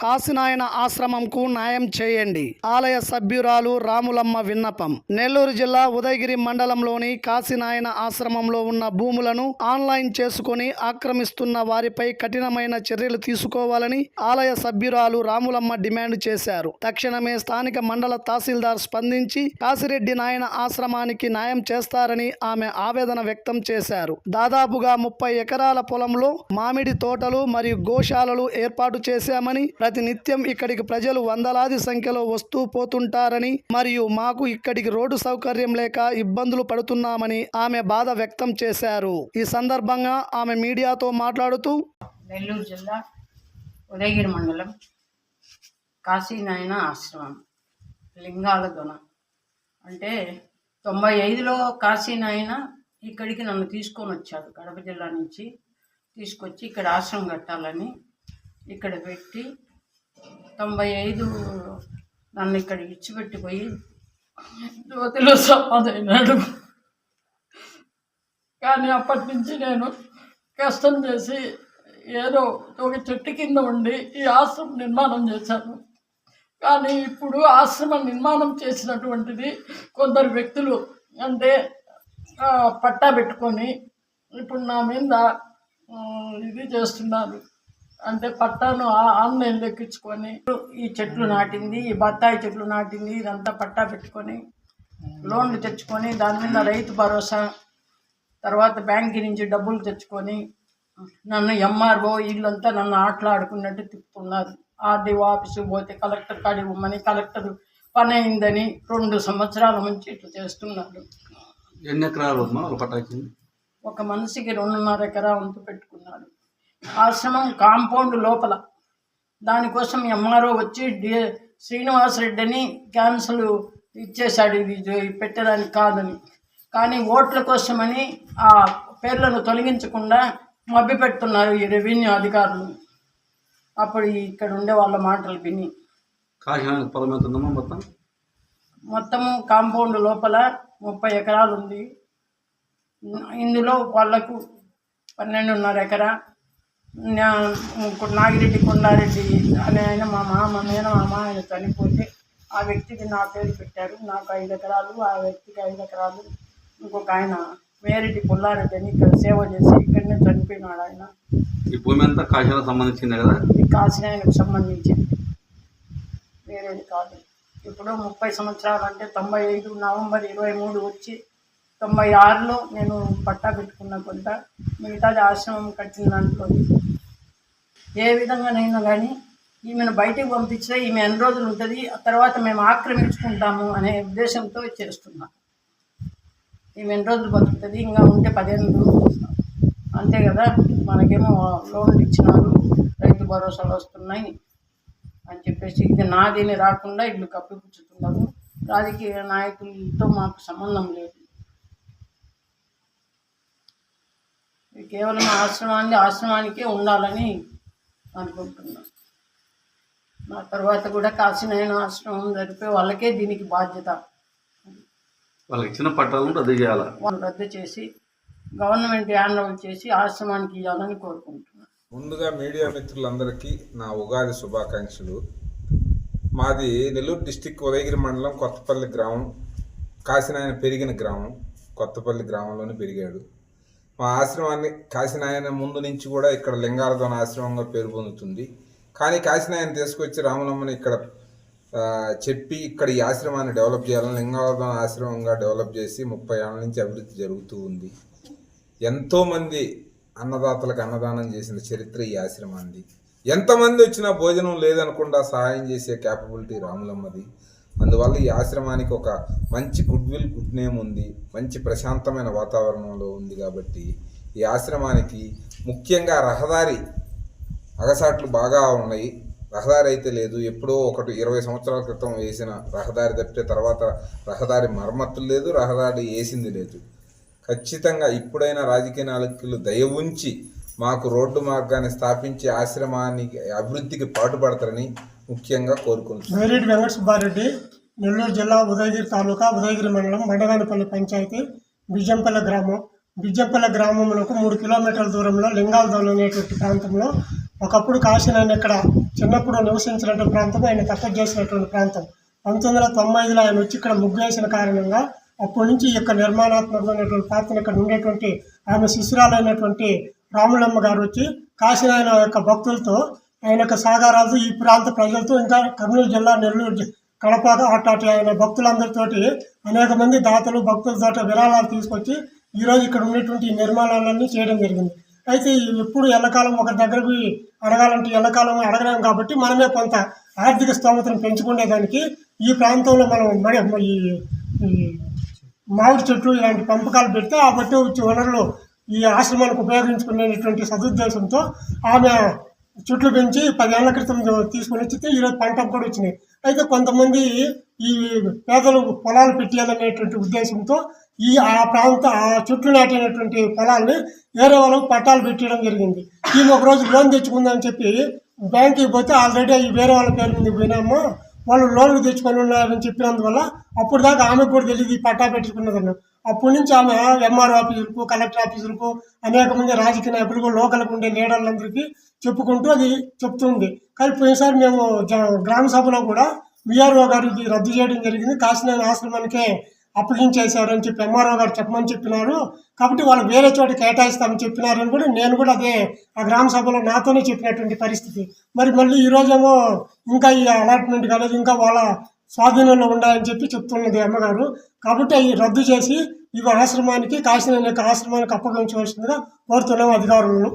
కాశీనాయన ఆశ్రమంకు న్యాయం చేయండి. ఆలయ సభ్యురాలు రాములమ్మ విన్నపం. నెల్లూరు జిల్లా ఉదయగిరి మండలంలోని కాశీనాయన ఆశ్రమంలో ఉన్న భూములను ఆన్లైన్ చేసుకుని ఆక్రమిస్తున్న వారిపై కఠినమైన చర్యలు తీసుకోవాలని ఆలయ సభ్యురాలు రాములమ్మ డిమాండ్ చేశారు. తక్షణమే స్థానిక మండల తహసీల్దార్ స్పందించి కాశిరెడ్డి నాయన ఆశ్రమానికి న్యాయం చేస్తారని ఆమె ఆవేదన వ్యక్తం చేశారు. దాదాపుగా ముప్పై ఎకరాల పొలంలో మామిడి తోటలు మరియు గోశాలలు ఏర్పాటు చేశామని ప్రతినిత్యం ఇక్కడికి ప్రజలు వందలాది సంఖ్యలో వస్తూ పోతుంటారని మరియు మాకు ఇక్కడికి రోడ్డు సౌకర్యం లేక ఇబ్బందులు పడుతున్నామని ఆమె బాధ వ్యక్తం చేశారు. ఈ సందర్భంగా ఆమె మీడియాతో మాట్లాడుతూ నెల్లూరు జిల్లా ఉదయగిరి మండలం కాశీనాయన ఆశ్రమం లింగాల దొన అంటే తొంభై ఐదులో కాశీనాయన ఇక్కడికి నన్ను తీసుకొని వచ్చాడు కడప జిల్లా నుంచి తీసుకొచ్చి ఇక్కడ ఆశ్రమం కట్టాలని ఇక్కడ పెట్టి తొంభై ఐదు నన్ను ఇక్కడ ఇచ్చిపెట్టిపోయి జ్యోతిలో సమాధైనాడు కానీ అప్పటి నుంచి నేను కష్టం చేసి ఏదో ఒక చెట్టు కింద ఉండి ఈ ఆశ్రమం నిర్మాణం చేశాను. కానీ ఇప్పుడు ఆశ్రమం నిర్మాణం చేసినటువంటిది కొందరు వ్యక్తులు అంటే పట్టా పెట్టుకొని ఇప్పుడు నా మీద ఇది చేస్తున్నారు. అంటే పట్టాను ఆన్లైన్ ఎక్కించుకొని ఈ చెట్లు నాటింది ఈ బత్తాయి చెట్లు నాటింది ఇదంతా పట్టా పెట్టుకొని లోన్లు తెచ్చుకొని దాని మీద రైతు భరోసా తర్వాత బ్యాంక్ నుంచి డబ్బులు తెచ్చుకొని నన్ను ఎంఆర్ఓ వీళ్ళంతా నన్ను ఆటలాడుకున్నట్టు తిప్పుతున్నారు. ఆర్డీఓ ఆఫీసు పోతే కలెక్టర్ కాడి ఇవ్వమని కలెక్టర్ పని అయిందని రెండు సంవత్సరాల నుంచి ఇట్లా చేస్తున్నారు ఎన్ని ఎకరాలు ఒక మనిషికి రెండున్నర ఎకరా వంతు పెట్టుకున్నాడు ఆశ్రమం కాంపౌండ్ లోపల. దానికోసం ఎంఆర్ఓ వచ్చి డి శ్రీనివాసరెడ్డి అని క్యాన్సల్ ఇచ్చేశాడు. ఇది పెట్టడానికి కాదని. కానీ ఓట్ల కోసమని ఆ పేర్లను తొలగించకుండా మభ్య పెడుతున్నారు ఈ రెవెన్యూ అధికారులు. అప్పుడు ఇక్కడ ఉండే వాళ్ళ మాటలు విని. మొత్తం? మొత్తము కాంపౌండ్ లోపల ముప్పై ఎకరాలు ఉంది. ఇందులో వాళ్ళకు పన్నెండున్నర ఎకరా నాగిరెడ్డి కొండారెడ్డి అనే ఆయన మా మామ మేనమామ ఆయన చనిపోతే ఆ వ్యక్తికి నా పేరు పెట్టారు. నాకు ఐదు ఎకరాలు ఆ వ్యక్తికి ఐదు ఎకరాలు. ఇంకొక ఆయన మేరెడ్డి పుల్లారెడ్డి అని ఇక్కడ సేవ చేసి ఇక్కడనే చనిపోయినాడు ఆయన. ఈ భూమి అంతా కాకినాడ సంబంధించిందే కదా? ఇది కాశీనాయనకు సంబంధించింది. వేరేది కాదు. ఇప్పుడు ముప్పై సంవత్సరాలు అంటే తొంభై ఐదు నవంబర్ ఇరవై మూడు వచ్చి తొంభై ఆరులో నేను పట్టా పెట్టుకున్న కొంత మిగతాది ఆశ్రమం కట్టిన దాంట్లో. ఏ విధంగానైనా కానీ ఈమెను బయటికి పంపించే ఈమె ఎన్ని రోజులు ఉంటుంది ఆ తర్వాత మేము ఆక్రమించుకుంటాము అనే ఉద్దేశంతో చేస్తున్నాం. ఈమె ఎన్ని రోజులు బతుకుతుంది ఇంకా ఉంటే పదిహేను రోజులు అంతే కదా మనకేమో లోన్లు ఇచ్చినారు రైతు భరోసాలు వస్తున్నాయి అని చెప్పేసి ఇది నాదేని రాకుండా ఇల్లు కప్పిపుచ్చుతున్నారు. రాజకీయ నాయకులతో మాకు సంబంధం లేదు. కేవలం ఆశ్రమాన్ని ఆశ్రమానికే ఉండాలని అనుకుంటున్నాను నా తర్వాత కూడా కాశీనాయన ఆశ్రమం జరిపే వాళ్ళకే దీనికి బాధ్యత. వాళ్ళకి ఇచ్చిన పట్టాలను రద్దు చేయాలి? వాళ్ళు రద్దు చేసి గవర్నమెంట్ హ్యాండ్ ఓవర్ చేసి ఆశ్రమానికి ఇవ్వాలని కోరుకుంటున్నాను ముందుగా మీడియా మిత్రులందరికీ నా ఉగాది శుభాకాంక్షలు. మాది నెల్లూరు డిస్టిక్ ఉదయగిరి మండలం కొత్తపల్లి గ్రామం కాశీనాయన పెరిగిన గ్రామం కొత్తపల్లి గ్రామంలోనే పెరిగాడు. మా ఆశ్రమాన్ని కాశీనాయన ముందు నుంచి కూడా ఇక్కడ లింగారదోన ఆశ్రమంగా పేరు పొందుతుంది. కానీ కాశీనాయన తీసుకొచ్చి రామలమ్మని ఇక్కడ చెప్పి ఇక్కడ ఈ ఆశ్రమాన్ని డెవలప్ చేయాలని లింగారదోన ఆశ్రమంగా డెవలప్ చేసి ముప్పై ఏళ్ళ నుంచి అభివృద్ధి జరుగుతూ ఉంది. ఎంతోమంది అన్నదాతలకు అన్నదానం చేసిన చరిత్ర ఈ ఆశ్రమాన్ని ఎంతమంది వచ్చినా భోజనం లేదనకుండా సహాయం చేసే క్యాపబిలిటీ రాములమ్మది. అందువల్ల ఈ ఆశ్రమానికి ఒక మంచి గుడ్ విల్ గుడ్ నేమ్ ఉంది మంచి ప్రశాంతమైన వాతావరణంలో ఉంది కాబట్టి ఈ ఆశ్రమానికి ముఖ్యంగా రహదారి అగసాట్లు బాగా ఉన్నాయి. రహదారి అయితే లేదు. ఎప్పుడో ఒకటి ఇరవై సంవత్సరాల క్రితం వేసిన రహదారి తప్పితే తర్వాత రహదారి మరమ్మతులు లేదు రహదారి వేసింది లేదు. ఖచ్చితంగా ఇప్పుడైనా రాజకీయ నాయకులు దయ ఉంచి మాకు రోడ్డు మార్గాన్ని స్థాపించి ఆశ్రమానికి అభివృద్ధికి పాటుపడతారని ముఖ్యంగా కోరుకుంటున్నాను వెంకట సుబ్బారెడ్డి నెల్లూరు జిల్లా ఉదయగిరి తాలూకా ఉదయగిరి మండలం మండగానిపల్లి పంచాయతీ బిజ్జంపల్లి గ్రామం. బిజ్జంపల్లి గ్రామంలో మూడు కిలోమీటర్ల దూరంలో లింగాలదోలు అనేటువంటి ప్రాంతంలో ఒకప్పుడు కాశీనాయన ఇక్కడ చిన్నప్పుడు నివసించినటువంటి ప్రాంతం ఆయన తపస్సు చేసినటువంటి ప్రాంతం. పంతొమ్మిది వందల తొంభై ఐదులో ఆయన వచ్చి ఇక్కడ ముగ్గు వేసిన కారణంగా అప్పటి నుంచి ఈ యొక్క నిర్మాణాత్మకమైనటువంటి పాత్ర ఇక్కడ ఉండేటువంటి ఆమె శిశురాలైనటువంటి రాములమ్మ గారు వచ్చి కాశీనాయన యొక్క భక్తులతో ఆయన యొక్క సాగారాలతో ఈ ప్రాంత ప్రజలతో ఇంకా కర్నూలు జిల్లా నెల్లూరు కడప అట్లాంటి ఆయన భక్తులందరితోటి అనేక మంది దాతలు భక్తులతో విరాళాలు తీసుకొచ్చి ఈరోజు ఇక్కడ ఉన్నటువంటి నిర్మాణాలన్నీ చేయడం జరిగింది. అయితే ఎప్పుడు ఎల్లకాలం ఒక దగ్గరకు అడగాలంటే ఎల్లకాలం అడగలేము కాబట్టి మనమే కొంత ఆర్థిక స్తోమతను పెంచుకునేదానికి ఈ ప్రాంతంలో మనం మన ఈ ఈ మామిడి చెట్లు ఇలాంటి పంపకాలు పెడితే ఆ బట్టి వచ్చే వనరులు ఈ ఆశ్రమానికి ఉపయోగించుకునేటువంటి సదుద్దేశంతో ఆమె చెట్లు పెంచి పదేళ్ళ క్రితం తీసుకుని వచ్చితే ఈరోజు పంట కూడా వచ్చినాయి. అయితే కొంతమంది ఈ పేదలు పొలాలు పెట్టేయాలనేటువంటి ఉద్దేశంతో ఈ ఆ ప్రాంత ఆ చెట్లు నాటినటువంటి పొలాల్ని వేరే వాళ్ళకు పట్టాలు పెట్టడం జరిగింది. ఈమె ఒక రోజు లోన్ తెచ్చుకుందని చెప్పి బ్యాంకుకి పోతే ఆల్రెడీ ఈ వేరే వాళ్ళ పేరు మీద పోయినాము వాళ్ళు లోన్లు తెచ్చుకొని ఉన్నారని చెప్పినందువల్ల అప్పుడు దాకా ఆమెకు కూడా తెలియదు ఈ పట్టా పెట్టుకున్నదన్నారు అప్పటి నుంచి ఆమె ఎంఆర్ ఆఫీసులకు కలెక్టర్ ఆఫీసులకు అనేక మంది రాజకీయ నాయకులకు లోకల్కు ఉండే లీడర్లందరికీ చెప్పుకుంటూ అది చెప్తుంది. కానీ పోయినసారి మేము గ్రామ సభలో కూడా విఆర్ఓ గారికి రద్దు చేయడం జరిగింది. కాశీనాథ్ ఆశ్రమానికే అప్పగించేశారని చెప్పి ఎంఆర్ఓ గారు చెప్పమని చెప్పినారు. కాబట్టి వాళ్ళు వేరే చోట కేటాయిస్తామని చెప్పినారని కూడా నేను కూడా అదే ఆ గ్రామ సభలో నాతోనే చెప్పినటువంటి పరిస్థితి. మరి మళ్ళీ ఈ రోజేమో ఇంకా ఈ అలాట్మెంట్ కాలేదు ఇంకా వాళ్ళ స్వాధీనంలో ఉండాలని చెప్పి చెప్తున్నది అమ్మగారు. కాబట్టి అవి రద్దు చేసి ఇవి ఆశ్రమానికి కాశీనాథ్ యొక్క ఆశ్రమానికి అప్పగించవలసిందిగా కోరుతున్నాం అధికారులను.